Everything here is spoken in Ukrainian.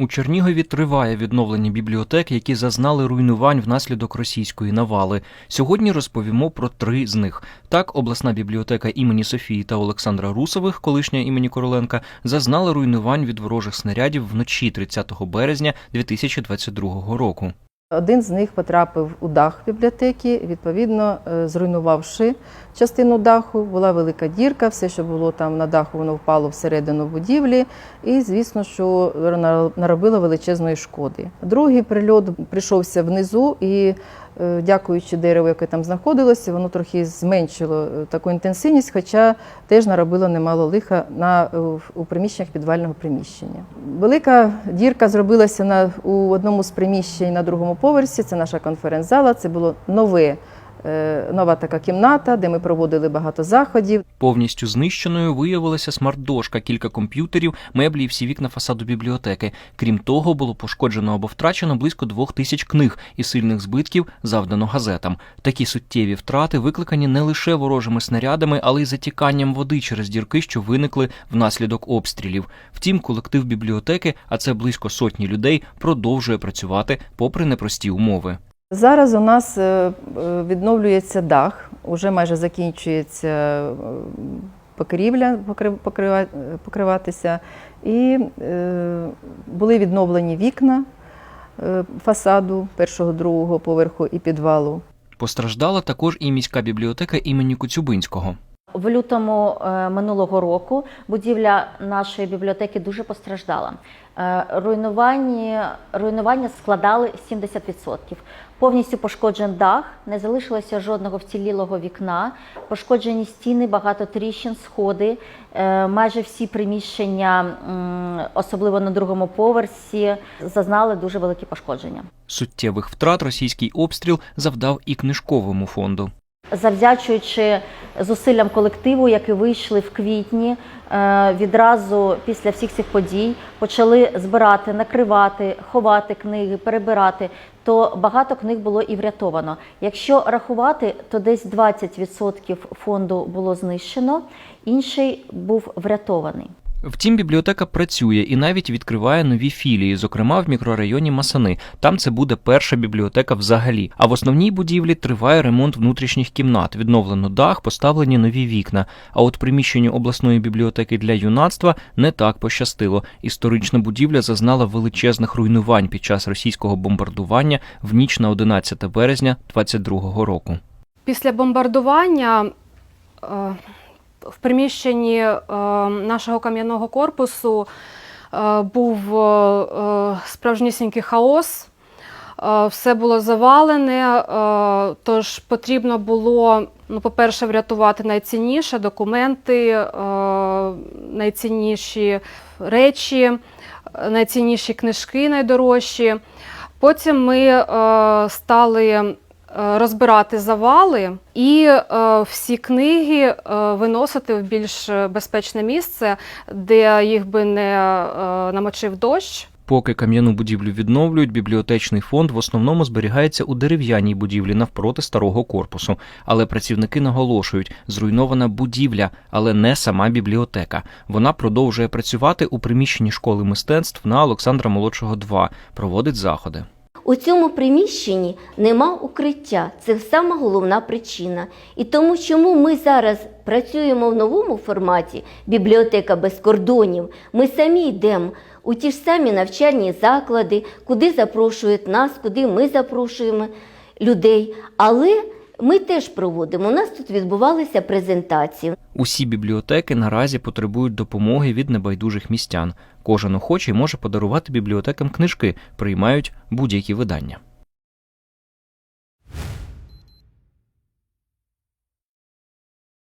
У Чернігові триває відновлення бібліотек, які зазнали руйнувань внаслідок російської навали. Сьогодні розповімо про три з них. Так, обласна бібліотека імені Софії та Олександра Русових, колишня імені Короленка, зазнала руйнувань від ворожих снарядів вночі 30 березня 2022 року. Один з них потрапив у дах бібліотеки, відповідно, е, зруйнувавши частину даху. Була велика дірка, все, що було там на даху, воно впало всередину будівлі, і, звісно, що наробило величезної шкоди. Другий прильот прийшовся внизу, і, дякуючи дереву, яке там знаходилося, воно трохи зменшило е, таку інтенсивність, хоча теж наробило немало лиха на, е, у приміщеннях підвального приміщення. Велика дірка зробилася на, у одному з приміщень на другому поверсі. Це наша конференц-зала. Це було нове. Е, Нова така кімната, де ми проводили багато заходів. Повністю знищеною виявилася смарт-дошка, кілька комп'ютерів, меблі і всі вікна фасаду бібліотеки. Крім того, було пошкоджено або втрачено близько двох тисяч книг і сильних збитків завдано газетам. Такі суттєві втрати викликані не лише ворожими снарядами, але й затіканням води через дірки, що виникли внаслідок обстрілів. Втім, колектив бібліотеки, а це близько сотні людей, продовжує працювати попри непрості умови. Зараз у нас е, е, відновлюється дах, уже майже закінчується е, покрівля покри- покрива- покриватися, і були відновлені вікна фасаду першого, другого поверху і підвалу. Постраждала також і міська бібліотека імені Коцюбинського. В лютому е, минулого року будівля нашої бібліотеки дуже постраждала. Е, Руйнування, руйнування складали 70%. Повністю пошкоджен дах, не залишилося жодного вцілілого вікна, пошкоджені стіни, багато тріщин, сходи. Е, Майже всі приміщення, особливо на другому поверсі, зазнали дуже великі пошкодження. Суттєвих втрат російський обстріл завдав і книжковому фонду. Завдячуючи зусиллям колективу, які вийшли в квітні, е, відразу після всіх цих подій почали збирати, накривати, ховати книги, перебирати. То багато книг було і врятовано. Якщо рахувати, то десь 20% фонду було знищено, інший був врятований. Втім, бібліотека працює і навіть відкриває нові філії, зокрема в мікрорайоні Масани. Там це буде перша бібліотека взагалі. А в основній будівлі триває ремонт внутрішніх кімнат, відновлено дах, поставлені нові вікна. А от приміщенню обласної бібліотеки для юнацтва не так пощастило. Історична будівля зазнала величезних руйнувань під час російського бомбардування в ніч на 11 березня 22-го року. Після бомбардування е, в приміщенні е, нашого кам'яного корпусу е, був е, справжнісінький хаос. Все було завалене, тож потрібно було, ну, по-перше, врятувати найцінніше документи, найцінніші речі, найцінніші книжки найдорожчі. Потім ми стали розбирати завали і е, всі книги е, виносити в більш безпечне місце, де їх би не е, намочив дощ. Поки кам'яну будівлю відновлюють, бібліотечний фонд в основному зберігається у дерев'яній будівлі навпроти старого корпусу. Але працівники наголошують, зруйнована будівля, але не сама бібліотека. Вона продовжує працювати у приміщенні школи мистецтв на Олександра Молодшого 2, проводить заходи. У цьому приміщенні нема укриття. Це сама головна причина. І тому, чому ми зараз працюємо в новому форматі бібліотека без кордонів, ми самі йдемо у ті ж самі навчальні заклади, куди запрошують нас, куди ми запрошуємо людей. Але ми теж проводимо. У нас тут відбувалися презентації. Усі бібліотеки наразі потребують допомоги від небайдужих містян. Кожен охочий може подарувати бібліотекам книжки, приймають будь-які видання.